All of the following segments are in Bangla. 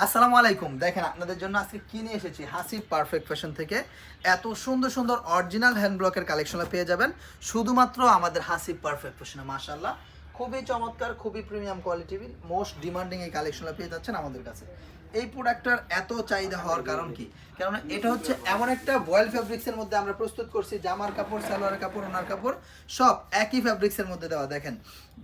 আসসালামু আলাইকুম। দেখেন, আপনাদের জন্য আজকে কিনে এসেছি? হাসির পারফেক্ট ফ্যাশন থেকে। এত সুন্দর সুন্দর অরিজিনাল হ্যান্ড ব্লকের কালেকশনটা পেয়ে যাবেন। শুধুমাত্র আমাদের হাসির পারফেক্ট ফ্যাশনে মাশাল্লাহ খুবই চমৎকার, খুবই প্রিমিয়াম কোয়ালিটির মোস্ট ডিমান্ডিং এই কালেকশনটা পেয়ে যাচ্ছেন আমাদের কাছে। এই প্রোডাক্টটার এত চাহিদা হওয়ার কারণ কি? কারণ এটা হচ্ছে এমন একটা বয়েল ফ্যাব্রিক্সের মধ্যে আমরা প্রস্তুত করছি, জামার কাপড়, সালোয়ারের কাপড়, ওনার কাপড়, সব একই ফ্যাব্রিক্সের মধ্যে দেওয়া। দেখেন,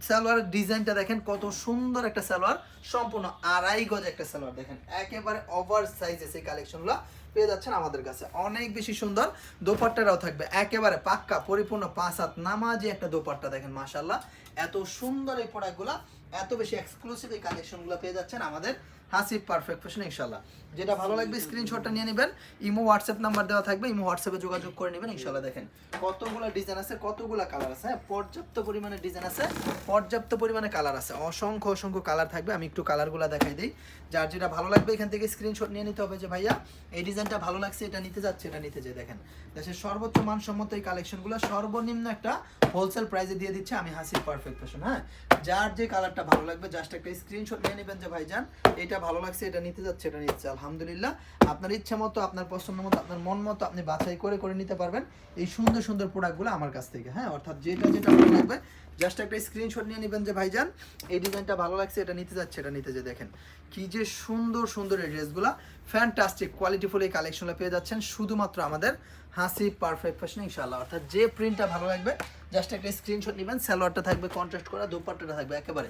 সালোয়ারের ডিজাইনটা দেখেন, কত সুন্দর একটা সালোয়ার, সম্পূর্ণ আড়াই গজ একটা সালোয়ার। দেখেন, একেবারে ওভার সাইজেস এই কালেকশনগুলো পেয়ে যাচ্ছেন আমাদের কাছে। অনেক বেশি সুন্দর, দোপাট্টাটাও থাকবে। একেবারে পাক্কা, পরিপূর্ণ পাঁচ হাত নামাজি একটা দোপাট্টা, দেখেন মাশাল্লাহ এত সুন্দর এই প্রোডাক্টগুলো এত বেশি এক্সক্লুসিভ এই কালেকশনগুলো পেয়ে যাচ্ছেন আমাদের হাসিব পারফেক্ট ফ্যাশন ইনশাল্লাহ যেটা ভালো লাগবে স্ক্রিনশটটা নিয়ে নেবেন। ইমো হোয়াটসঅ্যাপ নাম্বার দেওয়া থাকবে, ইমো হোয়াটসঅ্যাপে যোগাযোগ করে নেবেন ইনশাল্লাহ দেখেন। কতগুলো ডিজাইন আছে, কতগুলো কালার আছে হ্যাঁ পর্যাপ্ত পরিমাণে ডিজাইন আছে, পর্যাপ্ত পরিমাণে কালার আছে। অসংখ্য অসংখ্য কালার থাকবে। আমি একটু কালারগুলো দেখাই দিই। যার যেটা ভালো লাগবে, এখান থেকে স্ক্রিনশট নিয়ে নিতে হবে যে ভাইয়া, এই ডিজাইনটা ভালো লাগছে, এটা নিতে যাচ্ছে, এটা নিতে যে দেখেন। দেশের সর্বোচ্চ মানসম্মত এই কালেকশনগুলো সর্বনিম্ন একটা হোলসেল প্রাইসে দিয়ে দিচ্ছে আমি হাসির পারফেক্ট ফ্যাশন হ্যাঁ। যার যে কালারটা ভালো লাগবে জাস্ট একটা স্ক্রিনশট নিয়ে নেবেন যে, ভাইজান, এটা ভালো লাগছে, এটা নিতে যাচ্ছে, এটা নিচ্ছে আলহামদুলিল্লাহ, আপনার ইচ্ছা মতো, আপনার পছন্দ মতো, আপনার মন মতো আপনি বাছাই করে করে নিতে পারবেন এই সুন্দর সুন্দর প্রোডাক্টগুলো আমার কাছ থেকে হ্যাঁ? অর্থাৎ যেটা যেটা ভালো লাগবে জাস্ট একটা স্ক্রিনশট নিয়ে নেবেন যে, ভাইজান, এই ডিজাইনটা ভালো লাগছে, এটা নিতে যাচ্ছে, এটা নিতে যে দেখেন, কি যে সুন্দর সুন্দর এই ড্রেসগুলো ফ্যান্টাস্টিক কোয়ালিটিফুল এই কালেকশনটা পেয়ে যাচ্ছেন। শুধুমাত্র আমাদের হাসি পারফেক্ট ফ্যাশন ইনশাআল্লাহ। অর্থাৎ যে প্রিন্টটা ভালো লাগবে জাস্ট একটা স্ক্রিনশট নেবেন, সালোয়ারটা থাকবে কন্ট্রাস্ট করা, দোপাট্টাটা থাকবে, একেবারে।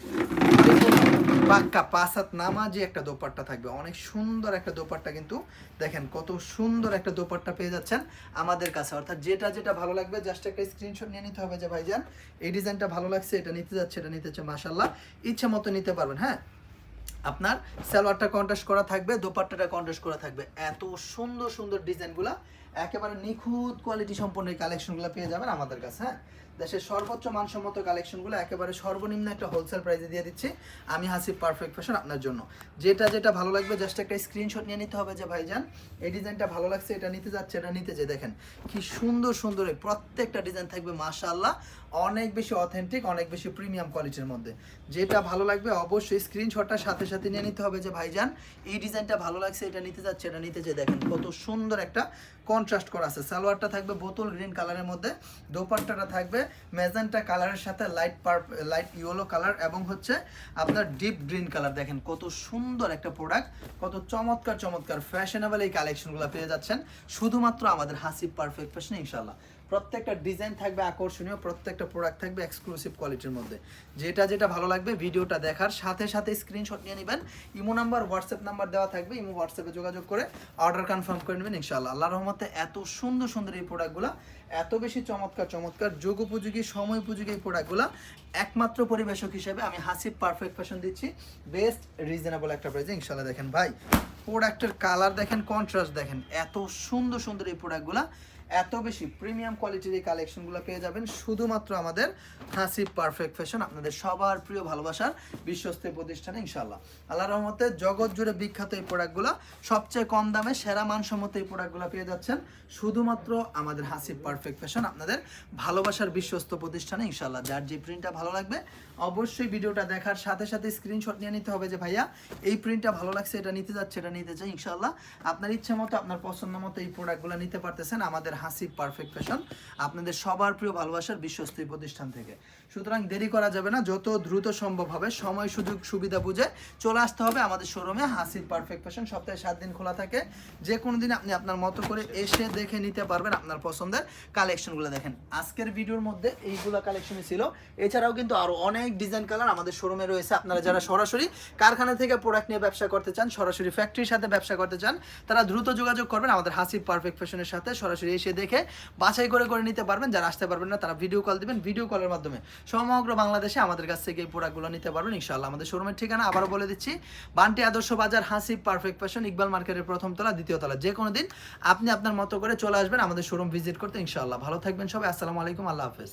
পাক্কা পাঁচ হাত নামাজি একটা দোপাট্টা থাকবে। অনেক সুন্দর একটা দোপাট্টা কিন্তু, দেখেন কত সুন্দর একটা দোপাট্টা পেয়ে যাচ্ছেন আমাদের কাছে। অর্থাৎ যেটা যেটা ভালো লাগবে জাস্ট একটা স্ক্রিনশট নিয়ে নিতে হবে যে ভাইজান, এই ডিজাইনটা ভালো লাগছে, এটা নিতে যাচ্ছে, এটা নিতে হচ্ছে মাসাল্লাহ ইচ্ছে মতো নিতে পারবেন হ্যাঁ? আপনার সালোয়ারটা কন্ট্রাস্ট করা থাকবে, দোপাট্টাটা কন্ট্রাস্ট করা থাকবে। এত সুন্দর সুন্দর ডিজাইনগুলো একেবারে নিখুঁত কোয়ালিটি সম্পন্ন এই কালেকশনগুলো পেয়ে যাবেন আমাদের কাছে হ্যাঁ? দেশের সর্বোচ্চ মানসম্মত কালেকশনগুলো একেবারে সর্বনিম্ন একটা হোলসেল প্রাইসে দিয়ে দিচ্ছি। আমি হাসি পারফেক্ট ফ্যাশন আপনার জন্য। যেটা যেটা ভালো লাগবে জাস্ট একটা স্ক্রিনশট নিয়ে নিতে হবে যে, ভাইজান, এই ডিজাইনটা ভালো লাগছে, এটা নিতে যাচ্ছে, এটা নিতে যে, দেখেন, কি সুন্দর সুন্দর প্রত্যেকটা ডিজাইন থাকবে মাশাআল্লাহ, অনেক বেশি অথেন্টিক অনেক বেশি প্রিমিয়াম কোয়ালিটির মধ্যে। যেটা ভালো লাগবে, অবশ্যই স্ক্রিনশটটা সাথে সাথে নিয়ে নিতে হবে যে, ভাইজান, এই ডিজাইনটা ভালো লাগছে, এটা নিতে যাচ্ছে, এটা নিতে যে, দেখেন, কত সুন্দর একটা কন্ট্রাস্ট করা আছে। সালোয়ারটা থাকবে বোতল গ্রিন কালারের মধ্যে, দোপাট্টাটা থাকবে ম্যাজেন্টা কালারের সাথে লাইট পার লাইট ইয়েলো কালার এবং হচ্ছে আপনার ডিপ গ্রিন কালার দেখেন, কত সুন্দর একটা প্রোডাক্ট কত চমৎকার চমৎকার ফ্যাশনেবল এই কালেকশনগুলো পেয়ে যাচ্ছেন। শুধুমাত্র আমাদের হাসিব পারফেক্ট ফ্যাশন ইনশাল্লাহ প্রত্যেকটা ডিজাইন থাকবে আকর্ষণীয়, প্রত্যেকটা প্রোডাক্ট থাকবে এক্সক্লুসিভ কোয়ালিটির মধ্যে। যেটা যেটা ভালো লাগবে ভিডিওটা দেখার সাথে সাথে স্ক্রিনশট নিয়ে নেবেন। ইমো নাম্বার হোয়াটসঅ্যাপ নাম্বার দেওয়া থাকবে, ইমো হোয়াটসঅ্যাপে যোগাযোগ করে অর্ডার কনফার্ম করে নেবেন, ইনশাআল্লাহ। আল্লাহ রহমতে এত সুন্দর সুন্দর এই প্রোডাক্টগুলো এত বেশি চমৎকার চমৎকার যোগ উপযোগী, সময় উপযোগী এই প্রোডাক্টগুলো একমাত্র পরিবেশক হিসেবে আমি হাসিব পারফেক্ট ফ্যাশন দিচ্ছি বেস্ট রিজনেবল একটা প্রাইসে ইনশাআল্লাহ দেখেন ভাই। প্রোডাক্টের কালার দেখেন কন্ট্রাস্ট দেখেন, এত সুন্দর সুন্দর এই প্রোডাক্টগুলো। এত বেশি প্রিমিয়াম কোয়ালিটির এই কালেকশনগুলো পেয়ে যাবেন। শুধুমাত্র আমাদের হাসিব পারফেক্ট ফ্যাশন আপনাদের সবার প্রিয় ভালোবাসার বিশ্বস্ত প্রতিষ্ঠানে ইনশাল্লাহ আল্লাহ রহমতে জগৎ জুড়ে বিখ্যাত এই প্রোডাক্টগুলো, সবচেয়ে কম দামে সেরা মানসম্মত এই প্রোডাক্টগুলো পেয়ে যাচ্ছেন। শুধুমাত্র আমাদের হাসি পারফেক্ট ফ্যাশন আপনাদের ভালোবাসার বিশ্বস্ত প্রতিষ্ঠানে ইনশাল্লাহ যার যে প্রিন্টটা ভালো লাগবে, অবশ্যই ভিডিওটা দেখার সাথে সাথে স্ক্রিনশট নিয়ে নিতে হবে যে, ভাইয়া, এই প্রিন্টটা ভালো লাগছে, এটা নিতে যাচ্ছে, এটা নিতে চাই ইনশাল্লাহ আপনার ইচ্ছে মতো, আপনার পছন্দ মতো এই প্রোডাক্টগুলো নিতে পারতেছেন আমাদের হাসিব পারফেক্ট ফ্যাশন আপনাদের সবার প্রিয় ভালোবাসার বিশ্বস্ত প্রতিষ্ঠান থেকে। সুতরাং দেরি করা যাবে না, যত দ্রুত সম্ভব হবে, সময়, সুযোগ, সুবিধা বুঝে চলে আসতে হবে আমাদের শোরুমে হাসিব পারফেক্ট ফ্যাশন সপ্তাহে সাত দিন খোলা থাকে। যে কোনো দিন আপনি আপনার মতো করে এসে দেখে নিতে পারবেন আপনার পছন্দের কালেকশনগুলো দেখেন। আজকের ভিডিওর মধ্যে এইগুলো কালেকশনই ছিল। এছাড়াও কিন্তু আরও অনেক ডিজাইন কালার আমাদের শোরুমে রয়েছে। আপনারা যারা সরাসরি কারখানা থেকে প্রোডাক্ট নিয়ে ব্যবসা করতে চান, সরাসরি ফ্যাক্টরির সাথে ব্যবসা করতে চান, তারা দ্রুত যোগাযোগ করবেন আমাদের হাসিব পারফেক্ট ফ্যাশনের সাথে। সরাসরি এসে দেখে বাছাই করে করে নিতে পারবেন। যারা আসতে পারবেন না, তারা ভিডিও কল দিবেন। ভিডিও কলের মাধ্যমে সমগ্র বাংলাদেশে আমাদের কাছ থেকে এই প্রোডাক্টগুলো নিতে পারবেন, ইনশাআল্লাহ। আমাদের শোরুমের ঠিকানা আবারও বলে দিচ্ছি। বান্টি আদর্শ বাজার, হাসিব পারফেক্ট ফ্যাশন ইকবাল মার্কেটের প্রথম তলা, দ্বিতীয় তলা। যে কোনো দিন আপনি আপনার মতো করে চলে আসবেন আমাদের শোরুম ভিজিট করতে, ইনশাআল্লাহ। ভালো থাকবেন সবাই। আসসালামু আলাইকুম। আল্লাহ হাফেজ।